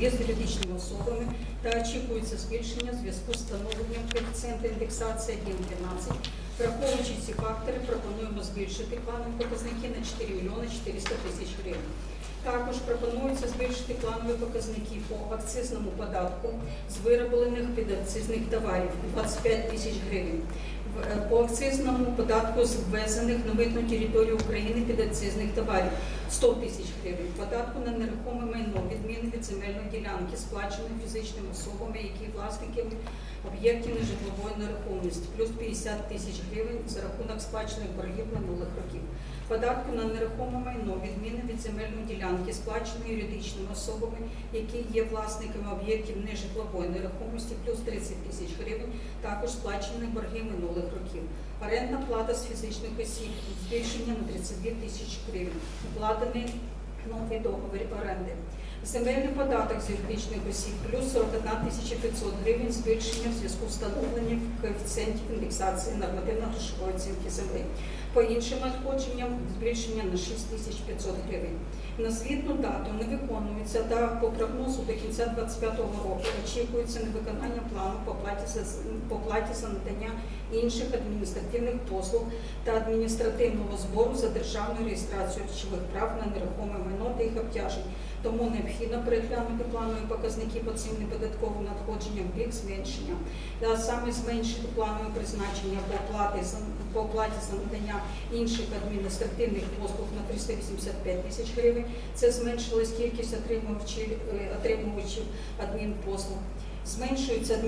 землі з юридичними особами та очікується збільшення зв'язку з встановленням коефіцієнту індексації 1,13. Враховуючи ці фактори, пропонуємо збільшити планові показники на 4 мільйони 400 тисяч гривень. Також пропонується збільшити планові показники по акцизному податку з вироблених підакцизних товарів 25 тисяч гривень. Е, По акцизному податку з ввезених на митну територію України підакцизних товарів 100 тисяч гривень. Податку на нерухоме майно відміни від земельної ділянки, сплаченої фізичними особами, які є власниками об'єктів нежитлової нерухомості, плюс 50 тисяч гривень за рахунок сплачених боргів минулих років. Податку на нерухоме майно відміни від земельної ділянки, сплаченої юридичними особами, які є власниками об'єктів нежитлової нерухомості, плюс 30 тисяч гривень, також сплачені борги минулих років. Орендна плата з фізичних осіб, збільшення на 32 тисяч гривень, укладений новий договір оренди. Земельний податок з юридичних осіб плюс 41 тисяча 500 гривень, збільшення в зв'язку з встановленням коефіцієнтів індексації нормативно-грошової оцінки землі. По іншим надходженням збільшення на 6 тисяч 500 гривень. На звітну дату не виконується та по прогнозу до кінця 2025 року очікується невиконання плану по платі за по платі за надання інших адміністративних послуг та адміністративного збору за державну реєстрацію речових прав на нерухоме майно та їх обтяжень. Тому необхідно переглянути планові показники по цим неподатковим надходженням в бік зменшення, а саме зменшити планове призначення по оплаті за по оплаті за надання інших адміністративних послуг на 385 тисяч гривень. Це зменшилась кількість отримувачів, е, отримувачів адмінпослуг. Зменшується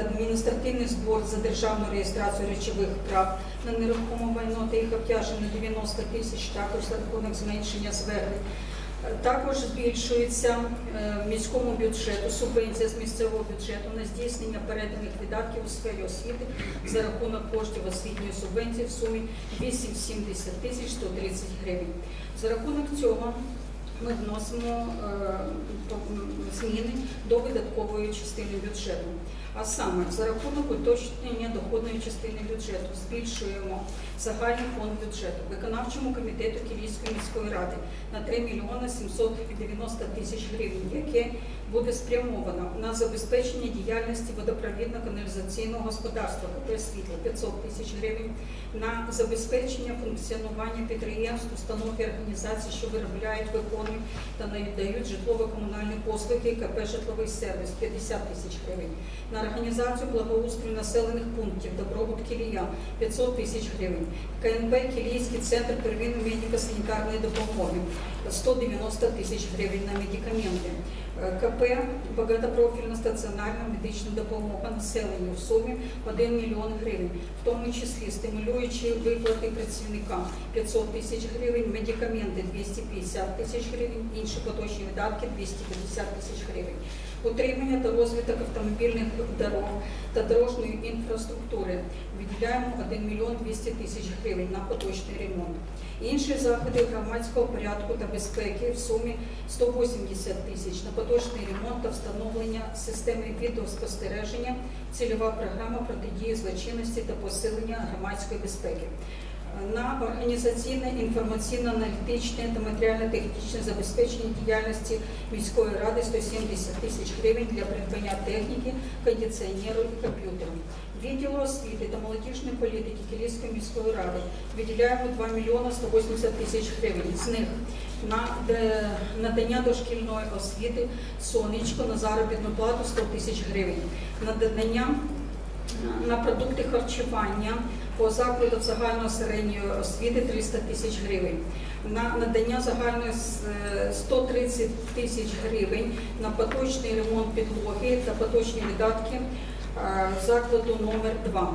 адміністративний збор за державну реєстрацію речових прав на нерухоме майно та їх на 90 тисяч, також за рахунок зменшення звернень. Також збільшується е, в міському бюджету субвенція з місцевого бюджету на здійснення переданих видатків у сфері освіти за рахунок коштів освітньої субвенції в сумі 870 тисяч 130 гривень. За рахунок цього ми вносимо е, зміни до видаткової частини бюджету. А саме за рахунок уточнення доходної частини бюджету збільшуємо загальний фонд бюджету виконавчому комітету Київської міської ради на 3 мільйони 790 тисяч гривень, яке буде спрямовано на забезпечення діяльності водопровідно-каналізаційного господарства КП «Світло» 500 тисяч гривень, на забезпечення функціонування підприємств, установ і організацій, що виробляють, виконують та надають житлово-комунальні послуги КП «Житловий сервіс» 50 тисяч гривень, на організацію благоустрою населених пунктів «Добробут Кілія» 500 тисяч гривень, КНП «Кілійський центр первинної медико-санітарної допомоги» 190 тисяч гривень на медикаменти. Е, КП багатопрофільна стаціонарна медична допомога населенню в сумі 1 мільйон гривень, в тому числі стимулюючи виплати працівникам 500 тисяч гривень, медикаменти 250 тисяч гривень, інші поточні видатки 250 тисяч гривень. Утримання та розвиток автомобільних дорог та дорожньої інфраструктури виділяємо 1 мільйон 200 тисяч гривень на поточний ремонт. Інші заходи громадського порядку та безпеки в сумі 180 тисяч на поточний ремонт та встановлення системи відеоспостереження, цільова програма протидії злочинності та посилення громадської безпеки. На організаційне, інформаційно-аналітичне та матеріально-технічне забезпечення діяльності міської ради 170 тисяч гривень для придбання техніки, кондиціонеру і комп'ютерів. Відділу освіти та молодіжної політики Київської міської ради виділяємо 2 мільйона 180 тисяч гривень. З них на надання дошкільної освіти сонечко на заробітну плату 100 тисяч гривень. Надання на продукти харчування по закладах загальної середньої освіти 300 тисяч гривень. На надання загальної с- е, 130 тисяч гривень на поточний ремонт підлоги та поточні видатки е, закладу номер 2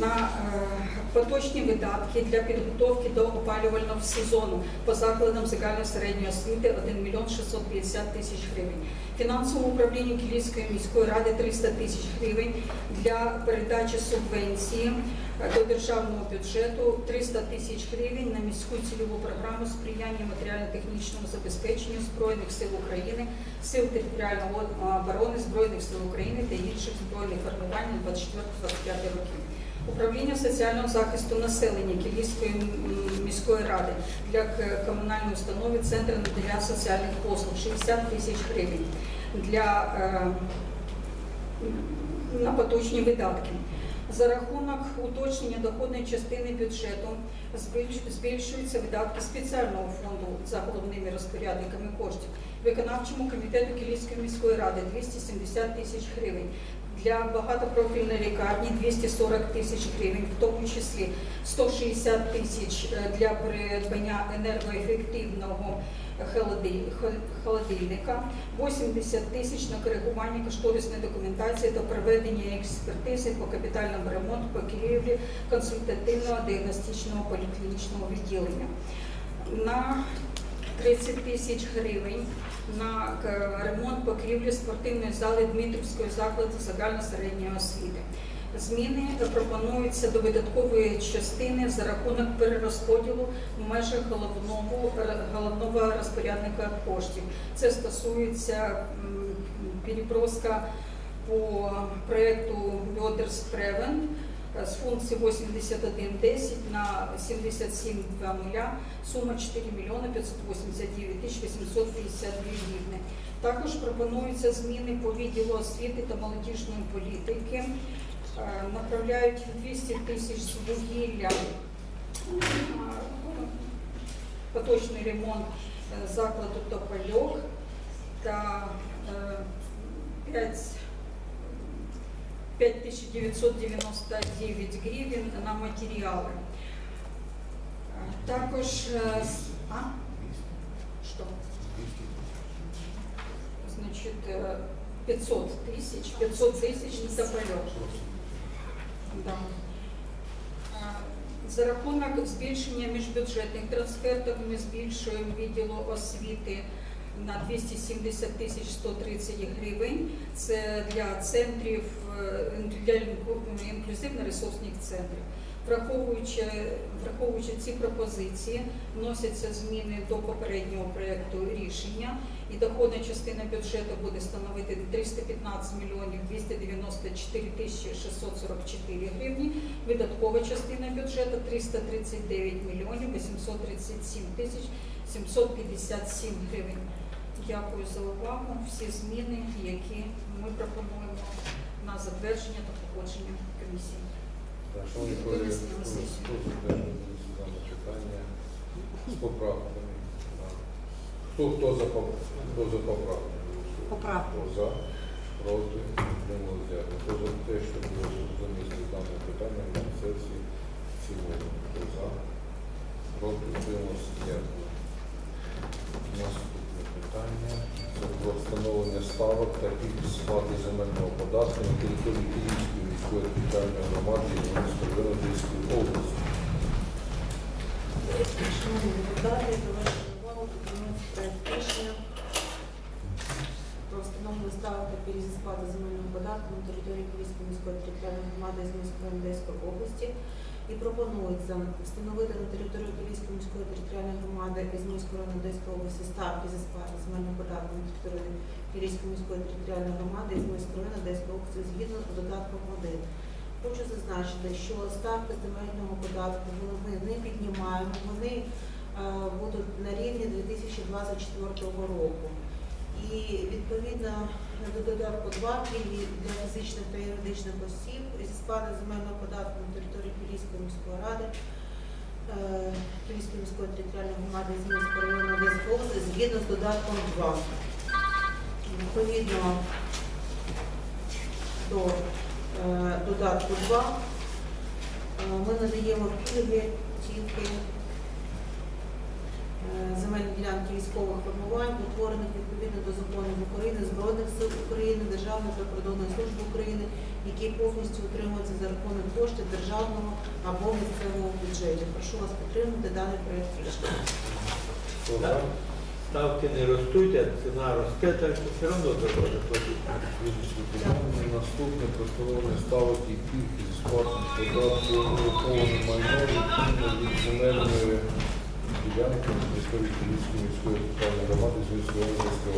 на е, поточні видатки для підготовки до опалювального сезону по закладам загальної середньої освіти 1 мільйон 650 тисяч гривень. Фінансовому управлінню Київської міської ради 300 тисяч гривень для передачі субвенції до державного бюджету 300 тисяч гривень на міську цільову програму сприяння матеріально-технічному забезпеченню Збройних сил України, сил територіальної оборони Збройних сил України та інших збройних формувань на 24-25 років. Управління соціального захисту населення Київської міської ради для комунальної установи Центр надання соціальних послуг 60 тисяч гривень. для е, на поточні видатки. За рахунок уточнення доходної частини бюджету збільшуються видатки спеціального фонду за головними розпорядниками коштів. Виконавчому комітету Київської міської ради 270 тисяч гривень. Для багатопрофільної лікарні 240 тисяч гривень, в тому числі 160 тисяч е, для придбання енергоефективного холодильника, 80 тисяч на коригування кошторисної документації та проведення експертизи по капітальному ремонту по Києві консультативного діагностичного поліклінічного відділення. На 30 тисяч гривень на ремонт покрівлі спортивної зали Дмитрівської закладу загальносередньої освіти. Зміни пропонуються до видаткової частини за рахунок перерозподілу в межах головного, головного розпорядника коштів. Це стосується переброска по проєкту Бьодерс Превен з функції 8110 на 7720, сума 4 мільйони 589 тисяч 852 гривни. Також пропонуються зміни по відділу освіти та молодіжної політики. Е, Направляють 200 тисяч з вугілля е, поточний ремонт е, закладу Топольок та е, 5 5999 гривень на матеріали. Е, Також е, з- а? Що? Значить, е, 500 тисяч, 500 тисяч на Топольок. Да. За рахунок збільшення міжбюджетних трансфертів ми збільшуємо відділу освіти на 270 тисяч 130 гривень. Це для центрів, е, для інклюзивно-ресурсних центрів. Враховуючи, враховуючи ці пропозиції, вносяться зміни до попереднього проєкту рішення, і доходна частина бюджету буде становити 315 мільйонів 294 тисячі 644 гривні, видаткова частина бюджету 339 мільйонів 837 тисяч 757 гривень. Дякую за увагу. Всі зміни, які ми пропонуємо на затвердження та погодження комісії. Так, Шановні колеги, хто за те, щоб дане питання з поправками? Так. Хто, хто за поп- хто за поправку? Поправку. Хто за, проти, утримались, дякую. Хто за те, щоб замістити дане питання на сесії в цілому? Хто за, проти, утримались, дякую. Наступне питання. Про встановлення ставок та пільг сплати земельного податку на території Київської міської територіальної громади і Волинської області. Про встановлення ставок та пільг сплати земельного податку на території Київської міської територіальної громади з міської області. І пропонується встановити на території Київської міської територіальної громади із міської Одеської області ставки зі сплати земельного податку на території Київської міської територіальної громади із міської Одеської області згідно з додатком 1. Хочу зазначити, що ставки земельного податку ми не піднімаємо, вони е, будуть на рівні 2024 року. І відповідно до додатку 2 пільги для фізичних та юридичних осіб зі сплати земельного податку на території Київської міської ради, е, Київської міської територіальної громади з міської району Одеської згідно з додатком 2. Відповідно до е, додатку 2 е, ми надаємо пільги тільки земельні ділянки військових формувань, утворених відповідно до законів України, Збройних сил України, Державної прикордонної служби України, які повністю утримуються за рахунок коштів державного або місцевого бюджету. Прошу вас підтримати даний проєкт рішення. Ставки не ростуть, а ціна росте, так що все одно треба платити. Наступне про встановлення ставок і пільг зі податку майно відповідно від земельної ділянки території Київської міської територіальної громади з міської області.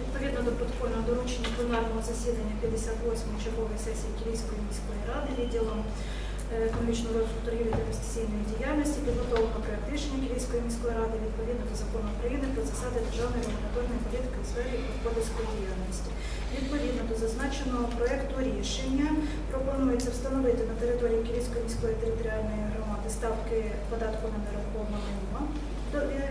Відповідно до протокольного доручення пленарного засідання 58-ї чергової сесії Київської міської ради відділом е, економічного розвитку торгівлі та інвестиційної діяльності, підготовлено проект рішення Київської міської ради відповідно до закону України про засади державної регуляторної політики у сфері господарської діяльності. Зазначеного проекту рішення пропонується встановити на території Київської міської територіальної громади ставки податку на нерухоме майно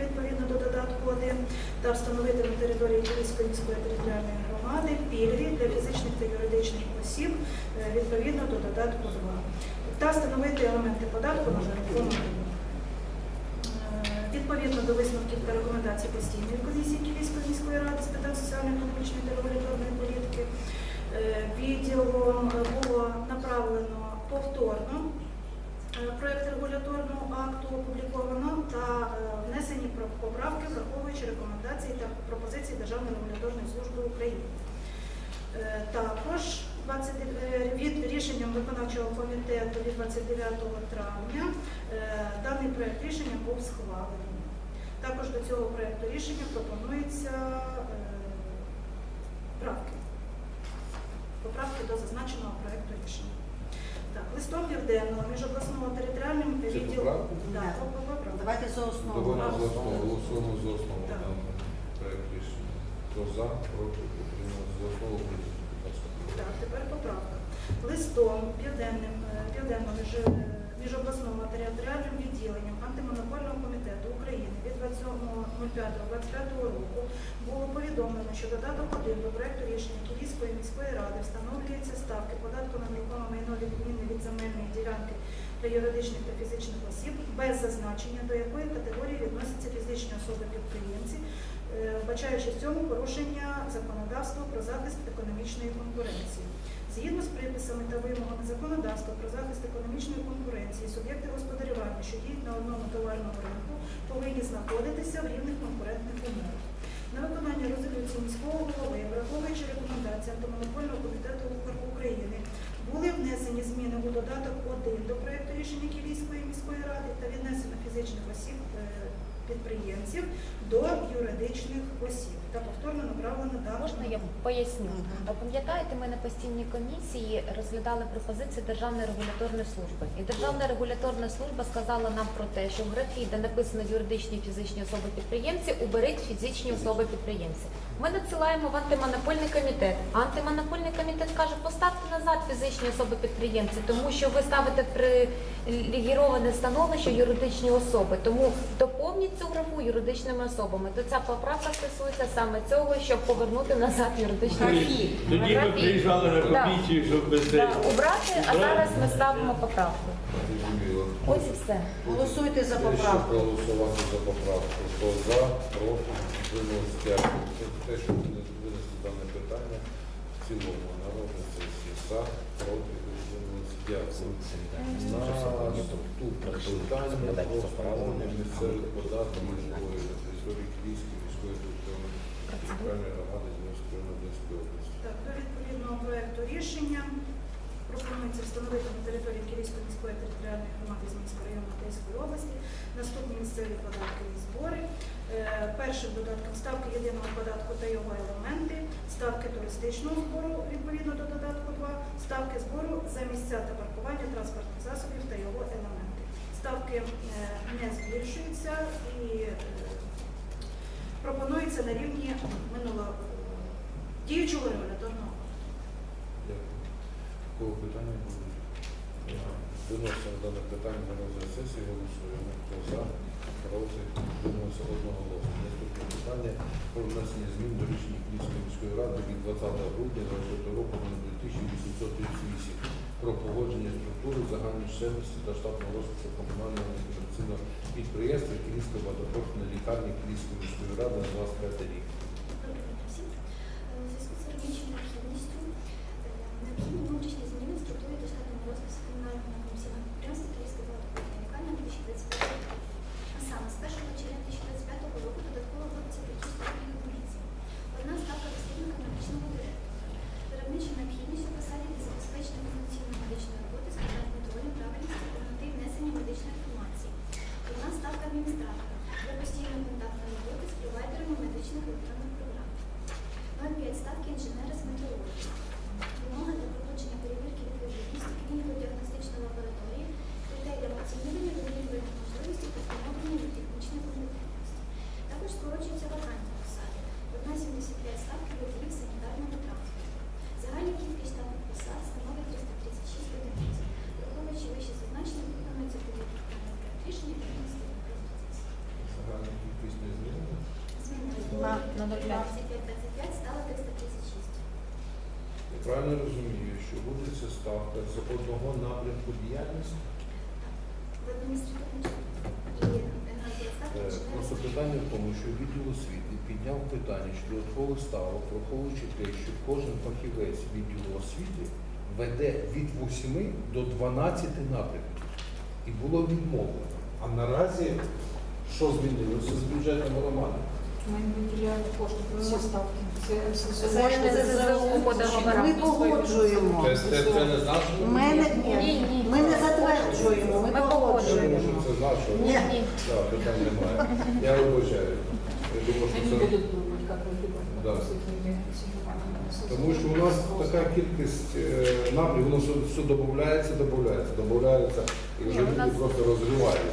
відповідно до додатку 1 та встановити на території Київської міської територіальної громади пільги для фізичних та юридичних осіб е, відповідно до додатку 2 та встановити елементи податку на нерухоме майно. Е, Відповідно до висновків та рекомендацій постійної комісії Київської міської ради з питань соціально-економічної та регуляторної політики відділом е, було направлено повторно е, проект регуляторного акту опубліковано та е, внесені поправки, враховуючи рекомендації та пропозиції Державної регуляторної служби України. Також 20 від рішенням виконавчого комітету від 29 травня даний проект рішення був схвалений. Також до цього проекту рішення пропонується е, правки. Поправки до зазначеного проекту рішення. Так, листом південного між обласному територіальним відділу. відділом. Да, по- по- поправки. Давайте за основу. Давайте за основу, голосуємо за основу. Так. проект рішення. Хто за, проти, утримались за основу, прийнято, будь ласка. Так, тепер поправка. Листом південним е, між, е, міжобласним територіальним відділенням антимонопольного комітету України від 27.05.25 року було повідомлено, що додаток 1 до проекту рішення Київської міської ради встановлюється ставки податку на нерухоме майно відмінне від земельної ділянки для юридичних та фізичних осіб без зазначення, до якої категорії відносяться фізичні особи-підприємці, е, вбачаючи в цьому порушення законодавства про захист економічної конкуренції. Згідно з приписами та вимогами законодавства про захист економічної конкуренції, суб'єкти господарювання, що діють на одному товарному ринку, повинні знаходитися в рівних конкурентних умовах. На виконання резолюції міського голови, враховуючи рекомендації антимонопольного комітету України, були внесені зміни у додаток 1 до проекту рішення Київської міської ради та віднесено фізичних осіб е, підприємців до юридичних осіб та повторно направлено дану. Можна я поясню? А Пам'ятаєте, ми на постійній комісії розглядали пропозиції Державної регуляторної служби. І Державна регуляторна служба сказала нам про те, що в графі, де написано юридичні фізичні особи підприємці, уберіть фізичні особи підприємці. Ми надсилаємо в антимонопольний комітет. Антимонопольний комітет каже, поставте назад фізичні особи підприємці, тому що ви ставите привілегіроване становище юридичні особи. Тому доповніть цю графу юридичними особами. То ця поправка стосується саме цього, щоб повернути назад юридичні особи. Тоді ми приїжджали на комісію, щоб Да, убрати, а зараз ми ставимо поправку. Ось і все. Голосуйте за поправку. проголосувати за поправку. Хто за, проти, утримались, дякую. Це те, що винесли дане питання в цілому народної сесії. За, проти, утримались, дякую. Наступне питання про встановлення місцевих податків на території Київської міської територіальної громади Зміської області. Так, до відповідного проекту рішення пропонується встановити на території Київської міської територіальної громади Змінського району Одеської області наступні місцеві податки і збори. Е, Першим додатком ставки єдиного податку та його елементи, ставки туристичного збору відповідно до додатку 2, ставки збору за місця та паркування транспортних засобів та його елементи. Ставки е, не збільшуються і е, пропонується на рівні минулого діючого регуляторного. Дякую. Кого питання? Виносимо дане питання на розгляд сесії, голосуємо. Хто за, проти, утрималися одноголосно. Наступне питання про внесення змін до рішення Київської міської ради від 20 грудня 2020 року номер 2838 про погодження структури загальної чисельності та штатного розпису комунального некомерційного підприємства Київської багатопрофільної лікарні Київської міської ради на 25 рік. Доброго дня всім. Е, У зв'язку з виробничою необхідністю е, необхідні внутрішні зміни в структурі та штатному розпису комунального некомерційного підприємства Київської багатопрофільної лікарні на 2025 рік. А саме з 1 червня 2025 року додатково вводиться такі ступені одиниці. Одна ставка заступника медичного директора. Виробнича необхідність у посаді для забезпечення повноцінної медичної роботи з питань контролю правильності та мети внесення медичної інформації. Одна ставка адміністратора для постійної контактної роботи з провайдерами медичних електронних правильно розумію, що вводиться ставка з одного напрямку діяльності? Е, Просто питання в тому, що відділ освіти підняв питання щодо додаткових ставок, враховуючи те, що кожен фахівець відділу освіти веде від 8 до 12 напрямків. І було відмовлено. А наразі що змінилося з бюджетом громади? Ми не кошти про ставки. Ми погоджуємо. Ми не, Ні, ні. ми не затверджуємо, ми погоджуємо. це наше? Ні. Так, питань немає. Я вибачаю. Я думаю, що це. Тому що у нас така кількість е, напрямів, воно все, все додається, додається, додається, і вже нас- просто.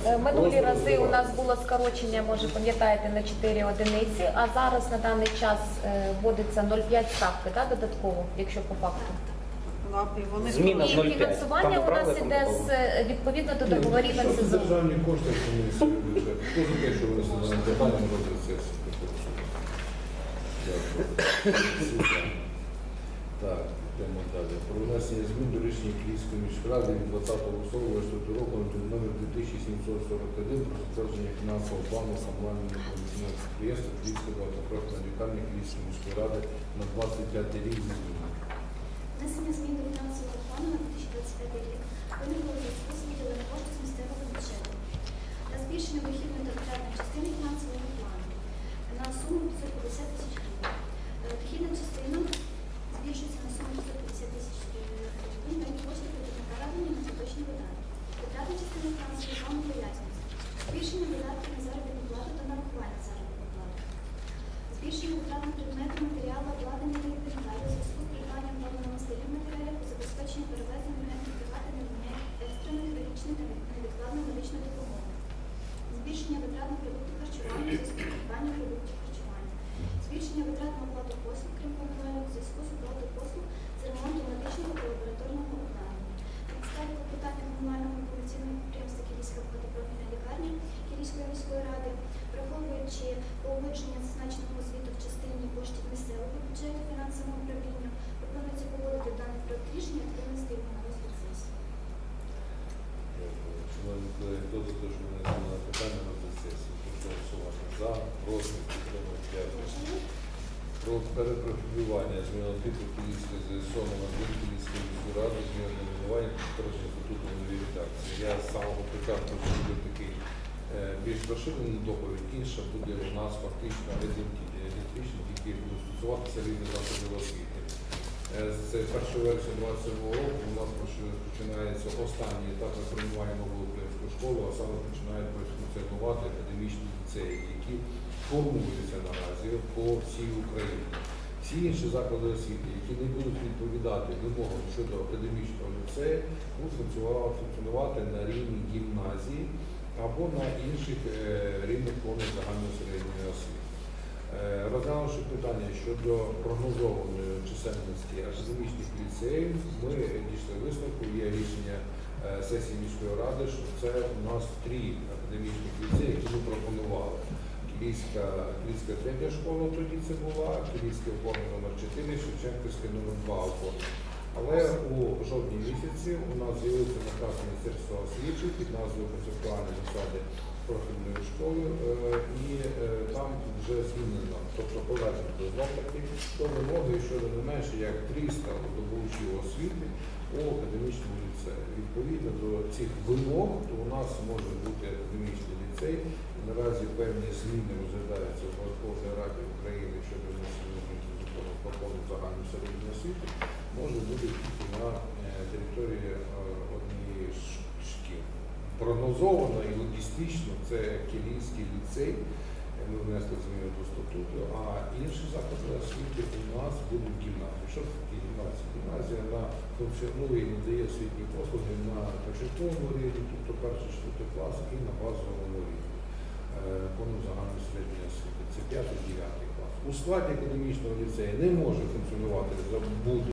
Е, Минулі Просто рази у нас було скорочення, може пам'ятаєте, на 4 одиниці, а зараз на даний час е, вводиться 0,5 ставки, так, додатково, якщо по факту. Вони Зміна І 0,5. фінансування Там у нас іде з е, відповідно до договорів що це державні кошти комісії? Хто за те, що на питання на? Дякую. Так. Про внесення змін до рішення Київської міської ради від 20 листопада 4 року номер 2741 про затвердження фінансового плану комунального інформаційного підприємства Київської багатопроектної лікарні Київської міської ради на 25 рік зі змінами. Внесення змін до фінансового плану на 2025 рік збільшення вихідної та частини фінансового плану на суму 550 тисяч гривень. Е, Дохідна частина збільшується на суму 550 тисяч гривень, на кошти будуть направлені на поточні видатки. Витратна частина фінансового плану пояснюється. Збільшення видатків на заробітну плату та нарахування заробітної плати. Збільшення витрат на предмети, матеріали, обладнання та інвентарю у зв'язку з придбанням обладнаного стилів матеріалів у забезпеченні перевезення надання екстреної хірургічної та невідкладної медичної допомоги. Збільшення витрат на продукти харчування у зв'язку з придбанням продуктів харчування. Збільшення витрат на оплату послуг, крім комунальних, у зв'язку з оплатою послуг з ремонту медичного та лабораторного обладнання. На підставі клопотання комунального інформаційного підприємства Київська багатопрофільна лікарня Київської міської ради, враховуючи погодження зазначеного звіту в частині коштів місцевого бюджету фінансового управління, пропонується погодити даний проект рішення та винести його на розгляд сесії. Дякую. Шановні колеги, хто за те, що вони на питання на розгляд сесії? Прошу голосувати за, проти, підтримати. Дякую. Про перепрофілювання зміна типу Київської ЗСО номер 1 Київської міської ради, зміна найменування підтвердження статуту нової редакції. Я з початку зробив такий е, більш розширений доповідь, інша буде у нас фактично ідентична, тільки буде стосуватися різних закладів освіти. Е, З 1 вересня 2027 року у нас починається останній етап реформування нової української школи, а саме починають функціонувати академічні ліцеї, які формуються наразі по всій Україні. Всі інші заклади освіти, які не будуть відповідати вимогам щодо академічного ліцею, будуть функціонувати- на рівні гімназії або на інших е, рівнях форми загальної середньої освіти. Е, Розглянувши питання щодо прогнозованої чисельності академічних ліцеїв, ми дійшли висновку, є рішення е, сесії міської ради, що це у нас три академічних ліцеї, які ми пропонували. Київська, Київська третя школа тоді це була, Київське опорне номер 4, Шевченківське номер 2 опорне. Але у жовтні місяці у нас з'явився наказ Міністерства освіти під назвою концептуальні засади профільної школи, е, і е, там вже змінено, тобто повернуто знов таки до вимоги щодо не менше як 300 здобувачів освіти у академічному ліцеї. Відповідно до цих вимог, то у нас може бути академічний ліцей. Наразі певні зміни розглядаються в Верховній Раді України щодо внесення закону про повну загальну середню освіту, може бути тільки на е, території е, однієї з шкіл. Прогнозовано і логістично це Київський ліцей. е, Ми внесли зміни до статуту, а інші заклади освіти у нас будуть гімназії. Що таке гімназія? Гімназія вона функціонує і надає освітні послуги на початковому рівні, тобто перший четвертий клас, і на базовому рівні. Е, Повну середньої освіти. Це 5-9 клас. У складі академічного ліцею не може функціонувати за будь